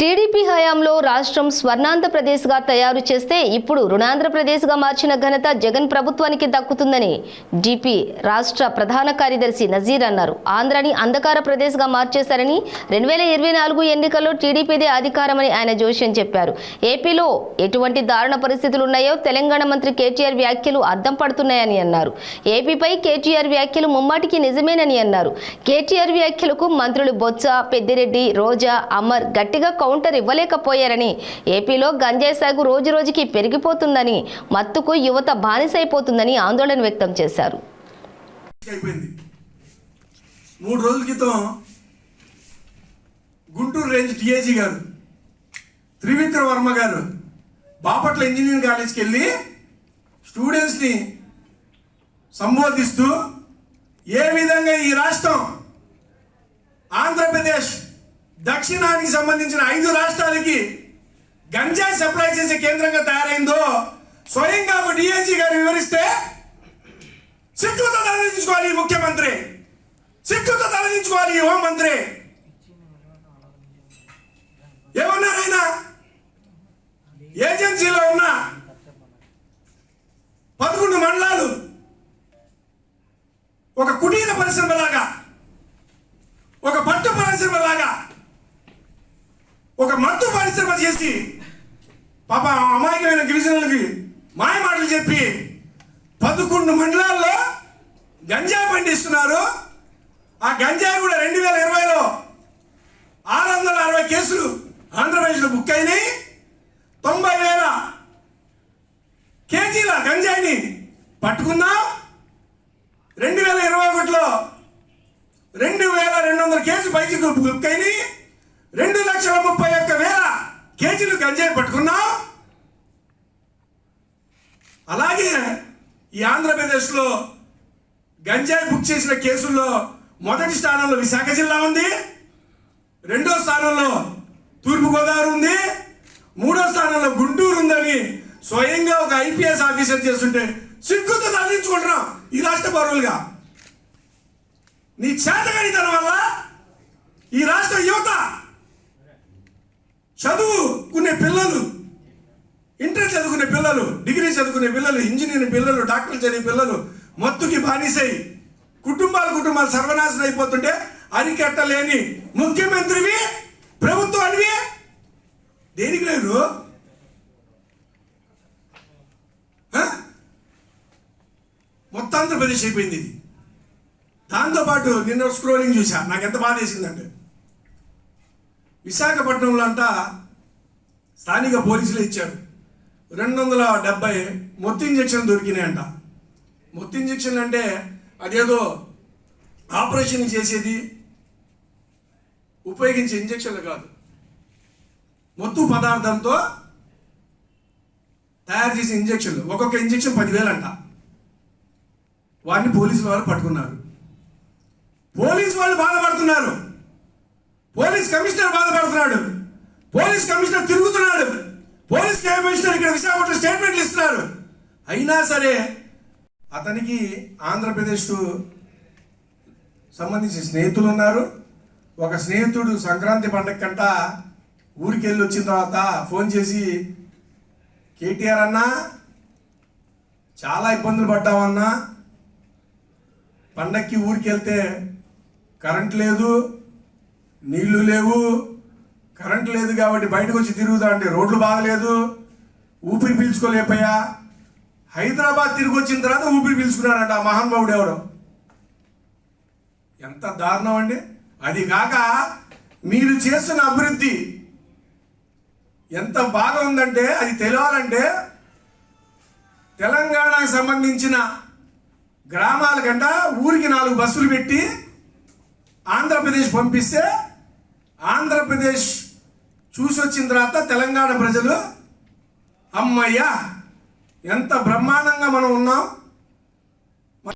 TDP హయాంలో రాష్ట్రం స్వర్ణాంధ్రప్రదేశ్గా తయారు చేస్తే ఇప్పుడు రుణాంధ్రప్రదేశ్గా మార్చిన ఘనత జగన్ ప్రభుత్వానికి దక్కుతుందని డిపి రాష్ట్ర ప్రధాన కార్యదర్శి నజీర్ అన్నారు. ఆంధ్రాని అంధకార ప్రదేశ్గా మార్చేశారని రెండు వేల ఇరవై నాలుగు ఎన్నికల్లో టీడీపీదే అధికారమని ఆయన జోష్యం చెప్పారు. ఏపీలో ఎటువంటి దారుణ పరిస్థితులు ఉన్నాయో తెలంగాణ మంత్రి కేటీఆర్ వ్యాఖ్యలు అద్దం పడుతున్నాయని అన్నారు. ఏపీపై కేటీఆర్ వ్యాఖ్యలు ముమ్మాటికి నిజమేనని అన్నారు. కేటీఆర్ వ్యాఖ్యలకు మంత్రులు బొత్స పెద్దిరెడ్డి రోజా అమర్ గట్టిగా కౌంటర్ ఇవ్వలేకపోయారని. ఏపీలో గంజాయి సాగు రోజు రోజుకి పెరిగిపోతుందని మత్తుకు యువత బానిసైపోతుందని ఆందోళన వ్యక్తం చేశారు. మూడు రోజుల క్రితం గుంటూరు రేంజ్ టీఏజీ గారు త్రివిక్ర వర్మ గారు బాపట్ల ఇంజనీరింగ్ కాలేజ్కి వెళ్ళి స్టూడెంట్స్ని సంబోధిస్తూ ఏ విధంగా ఈ రాష్ట్రం ఆంధ్రప్రదేశ్ దక్షిణానికి సంబంధించిన ఐదు రాష్ట్రాలకి గంజాయి సప్లై చేసే కేంద్రంగా తయారైందో స్వయంగా ఒక డిఐజీ గారు వివరిస్తే సిగ్గుతో తలదించుకోవాలి ముఖ్యమంత్రి. సిగ్గుతో తలదించుకోవాలి హోంమంత్రి. ఏమన్నారైనా ఏజెన్సీలో ఉన్న పదకొండు మండలాలు ఒక కుటీర పరిశ్రమలాగా ఒక పట్టు పరిశ్రమలాగా లాగా మత్తు పరిశ్రమ చేసి పాప అమాయకమైన గిరిజనులకి మాయ మాటలు చెప్పి పదకొండు మండలాల్లో గంజాయి పండిస్తున్నారు. ఆ గంజాయి కూడా రెండు వేల ఇరవైలో ఆరు వందల అరవై కేసులు ఆంధ్రప్రదేశ్లో బుక్ అయినాయి. తొంభై వేల కేజీల గంజాయిని పట్టుకున్నాం రెండు వేల ఇరవై ఒకటిలో రెండు వేల రెండు వందల కేజీ పైకి బుక్ అయినాయి. రెండు కేజీలు గంజాయి పట్టుకున్నాం? అలాగే ఈ ఆంధ్రప్రదేశ్లో గంజాయి బుక్ చేసిన కేసుల్లో మొదటి స్థానంలో విశాఖ జిల్లా ఉంది. రెండో స్థానంలో తూర్పుగోదావరి ఉంది. మూడో స్థానంలో గుంటూరు ఉందని స్వయంగా ఒక ఐపీఎస్ ఆఫీసర్ చేస్తుంటే సిగ్గుతో తరలించుకుంటున్నాం ఈ రాష్ట్ర పౌరులుగా. నీ చేతగడితనం వల్ల ఈ రాష్ట్ర యువత చదువుకునే పిల్లలు ఇంటర్ చదువుకునే పిల్లలు డిగ్రీ చదువుకునే పిల్లలు ఇంజనీరింగ్ పిల్లలు డాక్టర్ చదివే పిల్లలు మత్తుకి బానిసై కుటుంబాలు కుటుంబాలు సర్వనాశనం అయిపోతుంటే అరికట్టలేని ముఖ్యమంత్రివి ప్రభుత్వానివి. దేనికి లేదు మొత్తం ఆంధ్రప్రదేశ్ అయిపోయింది ఇది. దాంతోపాటు నిన్న స్క్రోలింగ్ చూసా నాకు ఎంత బాధ వేసిందంటే. విశాఖపట్నంలో అంతా స్థానిక పోలీసులు ఇచ్చారు. రెండు వందల డెబ్బై మొత్తం ఇంజక్షన్ దొరికినాయంట. మొత్తం ఇంజక్షన్ అంటే అదేదో ఆపరేషన్ చేసేది ఉపయోగించే ఇంజక్షన్లు కాదు. మొత్తం పదార్థంతో తయారు చేసే ఇంజక్షన్లు. ఒక్కొక్క ఇంజక్షన్ పదివేలు అంట వారిని పోలీసుల వాళ్ళు పట్టుకున్నారు. పోలీసు వాళ్ళు బాధపడుతున్నారు. పోలీస్ కమిషనర్ బాధపడుతున్నాడు. పోలీస్ కమిషనర్ తిరుగుతున్నాడు. పోలీస్ కమిషనర్ ఇక్కడ విశాఖపట్నం స్టేట్మెంట్లు ఇస్తున్నారు. అయినా సరే అతనికి ఆంధ్రప్రదేశ్ సంబంధించిన స్నేహితులు ఉన్నారు. ఒక స్నేహితుడు సంక్రాంతి పండగ కంట ఊరికి వెళ్ళి వచ్చిన తర్వాత ఫోన్ చేసి కేటీఆర్ అన్నా చాలా ఇబ్బందులు పడ్డామన్నా పండక్కి ఊరికి వెళ్తే కరెంట్ లేదు నీళ్ళు లేవు కరెంట్ లేదు కాబట్టి బయటకు వచ్చి తిరుగుతా అంటే రోడ్లు బాగలేదు ఊపిరి పీల్చుకోలేకపోయా. హైదరాబాద్ తిరిగి వచ్చిన తర్వాత ఊపిరి పీల్చుకున్నాడంట ఆ మహానుభావుడు ఎవడు ఎంత దారుణం అండి. అది కాక మీరు చేస్తున్న అభివృద్ధి ఎంత బాగా ఉందంటే అది తెలియాలంటే తెలంగాణకు సంబంధించిన గ్రామాల కంట ఊరికి నాలుగు బస్సులు పెట్టి ఆంధ్రప్రదేశ్ పంపిస్తే ఆంధ్రప్రదేశ్ చూసి వచ్చిన తర్వాత తెలంగాణ ప్రజలు అమ్మయ్యా ఎంత బ్రహ్మాండంగా మనం ఉన్నాం.